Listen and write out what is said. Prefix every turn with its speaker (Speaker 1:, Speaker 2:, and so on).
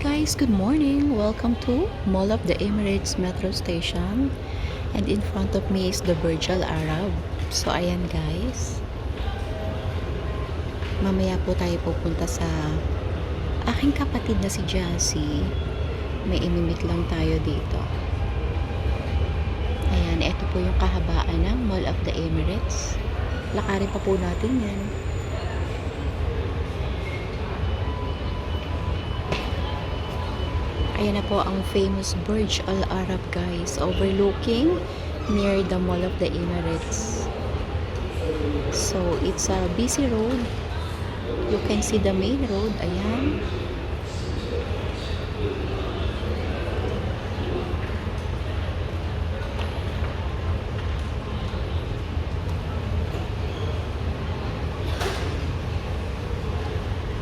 Speaker 1: guys, good morning. Welcome to Mall of the Emirates Metro Station. And in front of me is the Burj Al Arab. So ayan guys. Mamaya po tayo pupunta sa aking kapatid na si Jassy. May imimit lang tayo dito. Ayan, ito po yung kahabaan ng Mall of the Emirates. Lakarin pa po natin yan. Ayan na po ang famous Burj Al Arab guys, overlooking near the Mall of the Emirates. So, it's a busy road. You can see the main road, ayan.